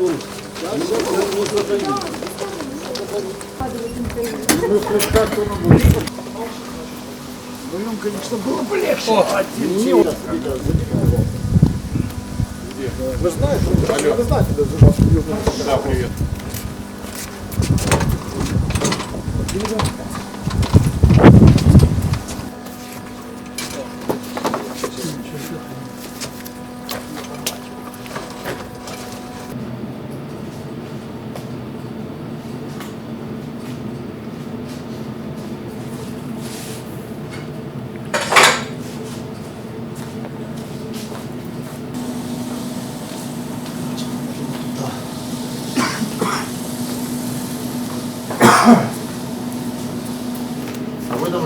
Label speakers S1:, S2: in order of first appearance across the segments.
S1: Мы в прыжках Вдвоем, конечно, было бы легче. Один Вы знаете, вы знаете, даже Да, привет. Thank you.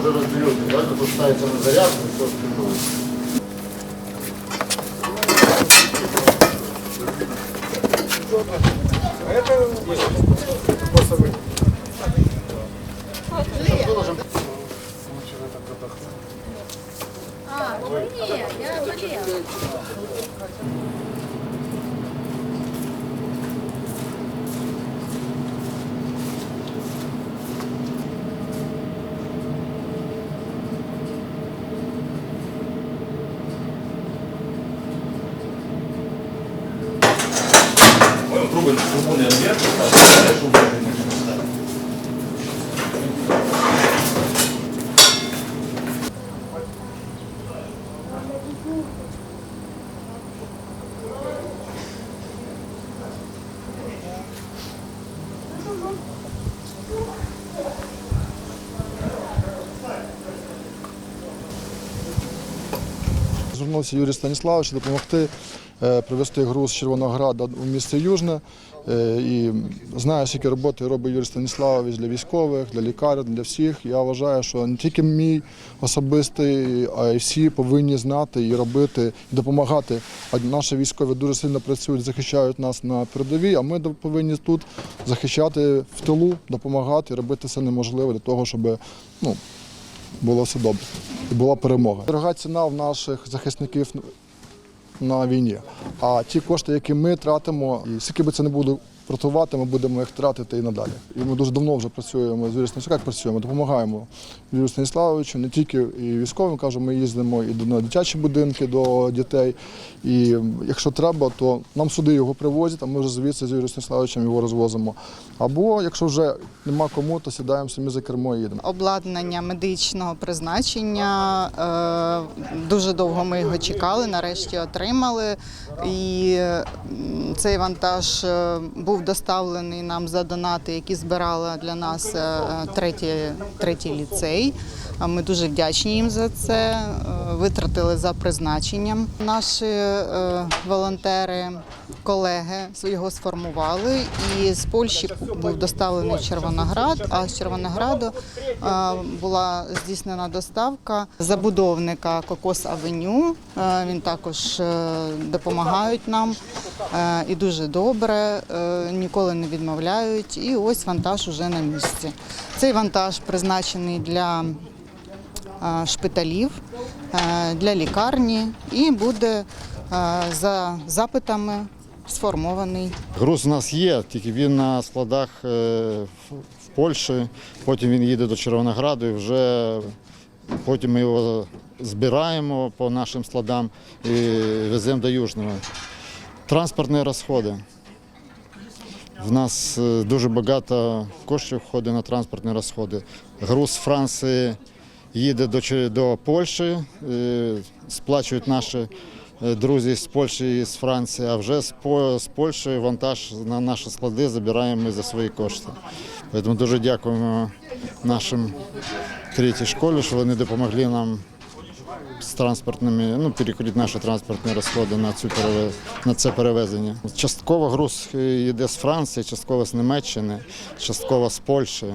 S1: Это будет ставиться на зарядку и все остальное.
S2: А, ні, я болела.
S3: Трубы, трубу
S4: Звернувся Юрій Станіславович допомогти е, привезти груз з Червонограда у місце Южне. Е, І знаю, скільки роботи робить Юрій Станіславович для військових, для лікарів, для всіх. Я вважаю, що не тільки мій особистий, а й всі повинні знати і робити, і допомагати. А наші військові дуже сильно працюють, захищають нас на передовій, а ми повинні тут захищати в тилу, допомагати, робити все неможливе для того, щоб ну, було все добре і була перемога. Дорога ціна в наших захисників на війні. А ті кошти, які ми тратимо, і скільки би це не було вартувати, ми будемо їх тратити і надалі. І ми дуже давно вже працюємо з Юрієм як працюємо, допомагаємо Юрію Станіславовичу, не тільки і військовим, кажу, ми їздимо і до дитячі будинки до дітей. І якщо треба, то нам сюди його привозять, а ми вже звідси з Юрієм Станіславовичем його розвозимо. Або якщо вже нема кому, то сідаємо самі за кермо і їдемо.
S5: обладнання медичного призначення. Е, Дуже довго ми його чекали, нарешті отримали. І цей вантаж е, був доставлений нам за донати, які збирала для нас е, третій, третій ліцей. А Ми дуже вдячні їм за це. е, Витратили за призначенням. Наші е, волонтери, колеги його сформували. І з Польщі був доставлений Червоноград. А з Червонограду е, була здійснена доставка забудовника Кокос Авеню. Він також допомагають нам і дуже добре, ніколи не відмовляють. І ось вантаж уже на місці. Цей вантаж призначений для шпиталів, е, для лікарні і буде е, за запитами сформований.
S1: Груз у нас є, тільки він на складах е, в- Польщі, потім він їде до Червонограду і вже потім ми його збираємо по нашим складам і веземо до Южного. Транспортні розходи. В нас е, дуже багато коштів входить на транспортні розходи. Груз Франції їде до, до Польщі, е, сплачують наші е, друзі з Польщі і з Франції, а вже з Польщі вантаж на наші склади забираємо ми за свої кошти. Тому дуже дякуємо нашим третій школі, що вони допомогли нам з транспортними, ну, перекрити наші транспортні розходи на, цю перевез... на це перевезення. Частково груз е, йде з Франції, частково з Німеччини, частково з Польщі.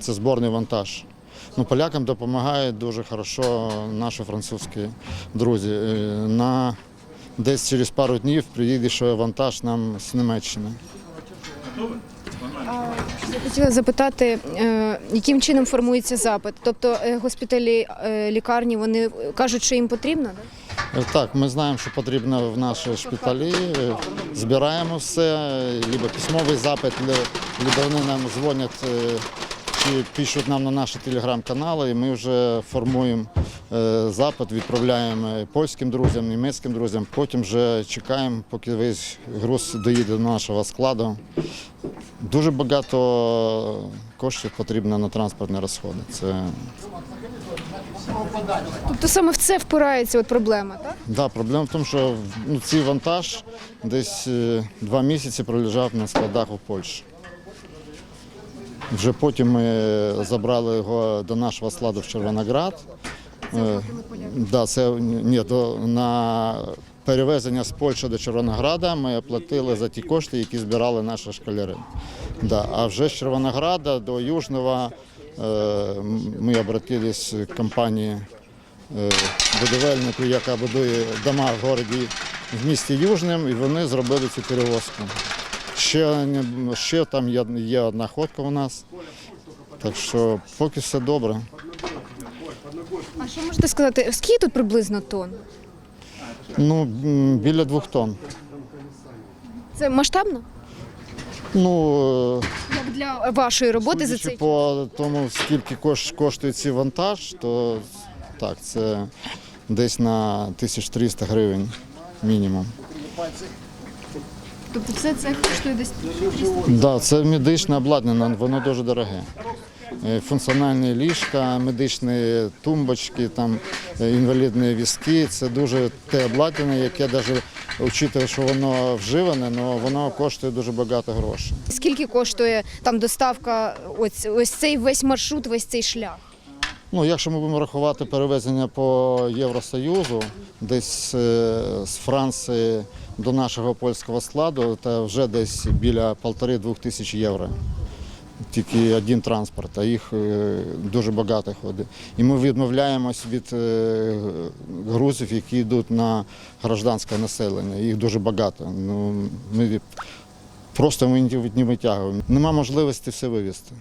S1: Це зборний вантаж. Ну, полякам допомагають дуже хорошо наші французькі друзі. Е, На десь через пару днів приїде ще вантаж нам з Німеччини.
S6: Хотіла запитати, е, яким чином формується запит? Тобто е, госпіталі, лікарні вони кажуть, що їм потрібно?
S1: Е, Так, ми знаємо, що потрібно в наші шпиталі. Збираємо все, либо письмовий запит, либо вони нам дзвонять чи пишуть нам на наші телеграм-канали, і ми вже формуємо е, запит, відправляємо польським друзям, німецьким друзям. Потім вже чекаємо, поки весь груз доїде до нашого складу. Дуже багато коштів потрібно на транспортні розходи. Це
S6: Тобто саме в це впирається от проблема, так?
S1: Да, проблема в тому, що ну, цей вантаж десь е, два місяці пролежав на складах у Польщі. Вже потім ми забрали його до нашого складу в Червоноград. Е, Да, це ні, до, на перевезення з Польщі до Червонограда ми платили за ті кошти, які збирали наші школяри. Да, а вже з Червонограда до Южного е, ми обратились к компанії е, будівельнику, яка будує дома в городі в місті Южним, і вони зробили цю перевозку. Ще, ще там є, є одна ходка у нас. Так що поки все добре.
S6: А що можете сказати, скільки тут приблизно тонн?
S1: Ну, біля двох тонн.
S6: Це масштабно?
S1: Ну,
S6: Як для вашої роботи за цей
S1: по тому, скільки кош- коштує цей вантаж, то так, це десь на 1300 гривень мінімум.
S6: Тобто все це коштує десь
S1: Да, це медичне обладнання, воно дуже дороге. Е, Функціональні ліжка, медичні тумбочки, там, е, інвалідні візки це дуже те обладнання, яке навіть учитывая, що воно вживане, але воно коштує дуже багато грошей.
S6: скільки коштує там доставка, ось ось цей весь маршрут, весь цей шлях?
S1: Ну, якщо ми будемо рахувати перевезення по Євросоюзу, десь е, з Франції до нашого польського складу, то вже десь біля полтори-двох тисяч євро. Тільки один транспорт, а їх е, дуже багато ходить. І ми відмовляємось від е, грузів, які йдуть на гражданське населення. Їх дуже багато. Ну, ми просто ми не витягуємо. Нема можливості все вивезти.